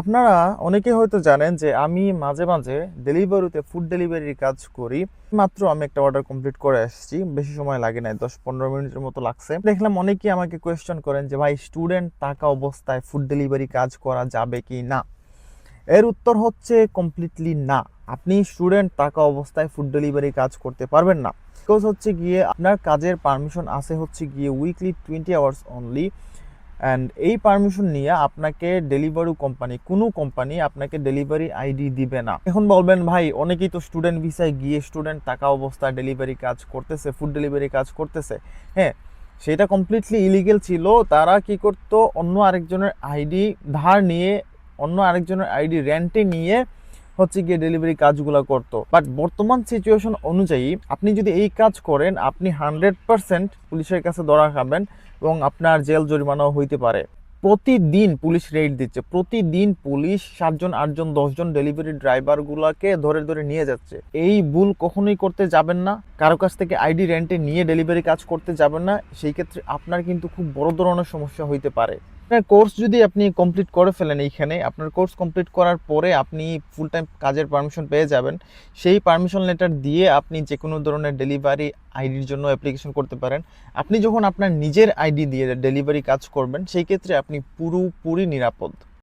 আপনারা অনেকে হয়তো জানেন যে আমি মাঝে মাঝে ডেলিভারিতে ফুড ডেলিভারির কাজ করি। মাত্র আমি একটা অর্ডার কমপ্লিট করে আসছি, বেশি সময় লাগে নাই, দশ পনেরো মিনিটের মতো লাগছে। দেখলাম অনেকেই আমাকে কোয়েশ্চেন করেন যে, ভাই স্টুডেন্ট থাকা অবস্থায় ফুড ডেলিভারি কাজ করা যাবে কি না? এর উত্তর হচ্ছে কমপ্লিটলি না। আপনি স্টুডেন্ট থাকা অবস্থায় ফুড ডেলিভারি কাজ করতে পারবেন না। বিকজ হচ্ছে গিয়ে আপনার কাজের পারমিশন আছে হচ্ছে গিয়ে weekly twenty hours only and এই পারমিশন নিয়ে আপনাকে ডেলিভারি কোম্পানি কোনো কোম্পানি আপনাকে ডেলিভারি আইডি দিবে না। এখন বলবেন, ভাই, অনেকেই তো স্টুডেন্ট ভিসায় গিয়ে স্টুডেন্ট টাকা অবস্থায় ডেলিভারি কাজ করতেছে ফুড ডেলিভারি কাজ করতেছে। হ্যাঁ সেটা কমপ্লিটলি ইলিগেল ছিল। তারা কি করতো? অন্য আরেকজনের আইডি ধার নিয়ে, অন্য আরেকজনের আইডি রেন্টে নিয়ে হচ্ছে গিয়ে ডেলিভারি কাজগুলো করতো। বাট বর্তমান সিচুয়েশন অনুযায়ী আপনি যদি এই কাজ করেন, আপনি হান্ড্রেড পারসেন্ট পুলিশের কাছে ধরা খাবেন এবং আপনার জেল জরিমানাও হইতে পারে। প্রতিদিন পুলিশ রেড দিচ্ছে। প্রতিদিন পুলিশ সাতজন, আটজন, দশজন ডেলিভারি ড্রাইভারগুলোকে ধরে ধরে নিয়ে যাচ্ছে। এই ভুল কখনোই করতে যাবেন না। কারও কাছ থেকে আইডি রেন্টে নিয়ে ডেলিভারি কাজ করতে যাবেন না। সেই ক্ষেত্রে আপনার কিন্তু খুব বড় ধরনের সমস্যা হইতে পারে। আপনার কোর্স যদি আপনি কমপ্লিট করে ফেলেন এইখানে, আপনার কোর্স কমপ্লিট করার পরে আপনি ফুল টাইম কাজের পারমিশন পেয়ে যাবেন। সেই পারমিশন লেটার দিয়ে আপনি যে কোনো ধরনের ডেলিভারি আইডির জন্য অ্যাপ্লিকেশন করতে পারেন। আপনি যখন আপনার নিজের আইডি দিয়ে ডেলিভারি কাজ করবেন, সেই ক্ষেত্রে আপনি পুরোপুরি নিরাপদ।